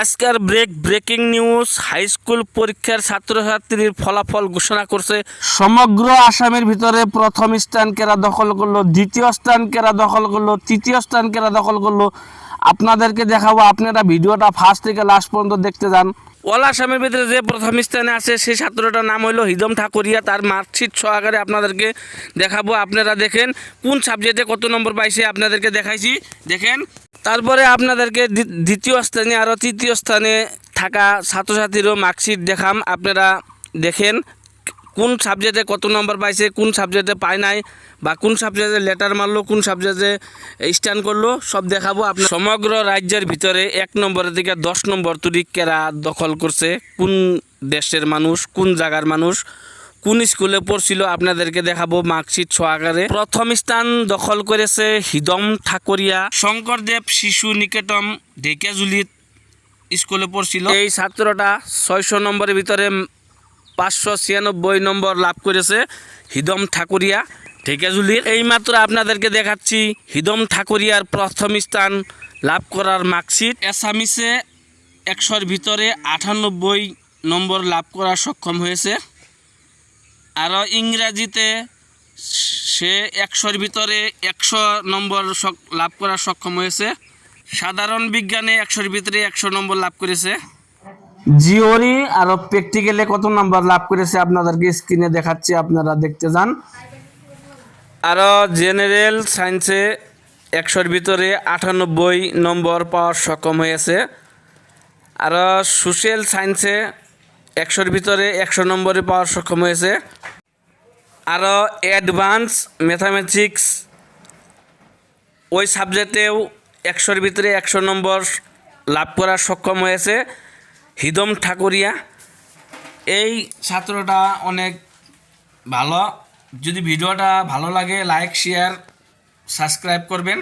আজকের break, breaking news, high school পরীক্ষার ছাত্রছাত্রীর ফলাফল ঘোষণা করছে। সমগ্র আসামের ভিতরে প্রথম স্থান কেরা দখল করল, দ্বিতীয় স্থান কেরা দখল করল, তৃতীয় স্থান কেরা দখল করল, আপনাদেরকে দেখাবো। আপনারা ভিডিওটা ফার্স্ট থেকে লাস্ট পর্যন্ত দেখতে যান। অল আসামের ভিতরে যে প্রথম স্থানে আছে, সেই ছাত্রটার নাম হলো হিদম ঠাকুরিয়া। তার মার্কশিট সহকারে আপনাদেরকে দেখাবো। আপনারা দেখেন কোন সাবজেক্টে কত নম্বর পাইছে, আপনাদেরকে দেখাইছি। দেখেন, তারপরে আপনাদেরকে দ্বি- দ্বিতীয় স্থানে আরও তৃতীয় স্থানে থাকা ছাত্রছাত্রীরও মার্কশিট দেখাম। আপনারা দেখেন কোন সাবজেক্টে কত নম্বর পাইছে, কোন সাবজেক্টে পায় নাই, বা কোন সাবজেক্টে লেটার মারলো, কোন সাবজেক্টে স্ট্যান্ড করল, সব দেখাবো আপনার। সমগ্র রাজ্যের ভিতরে এক নম্বরের থেকে দশ নম্বর তুরি কেরা দখল করছে, কোন দেশের মানুষ, কোন জায়গার মানুষ, কোন স্কুলে পড়ছিল আপনাদেরকে দেখাবো মার্কশিট সহকারে। প্রথম স্থান দখল করেছে হিদম ঠাকুরিয়া। শঙ্করদেব শিশু নিকেতন ঢেকিয়াজুলিত স্কুলে পড়ছিল। এই ছাত্রটা ছয়শো নম্বরের ভিতরে পাঁচশো ছিয়ানব্বই নম্বর লাভ করেছে হিদম ঠাকুরিয়া। ঢেকাজুলির এইমাত্র আপনাদেরকে দেখাচ্ছি হিদম ঠাকুরিয়ার প্রথম স্থান লাভ করার মার্কশিট। অ্যাসামিসে একশোর ভিতরে আটানব্বই নম্বর লাভ করা সক্ষম হয়েছে। আরও ইংরাজিতে সে একশোর ভিতরে একশো নম্বর লাভ করা সক্ষম হয়েছে। সাধারণ বিজ্ঞানে একশোর ভিতরে একশো নম্বর লাভ করেছে। জিওরি আর প্র্যাকটিক্যালে কত নাম্বার লাভ করেছে আপনাদেরকে স্ক্রিনে দেখাচ্ছি, আপনারা দেখতে যান। আরও জেনারেল সায়েন্সে একশোর ভিতরে আটানব্বই নম্বর পাওয়ার সক্ষম হয়েছে। আরও সোশ্যাল সায়েন্সে একশোর ভিতরে একশো নম্বরে পাওয়ার সক্ষম হয়েছে। আরও অ্যাডভান্স ম্যাথামেটিক্স ওই সাবজেক্টেও একশোর ভিতরে একশো নম্বর লাভ করার সক্ষম হয়েছে। হিদম ঠাকুরিয়া। এই ছাত্রটা অনেক ভালো। যদি ভিডিওটা ভালো লাগে লাইক শেয়ার সাবস্ক্রাইব করবেন।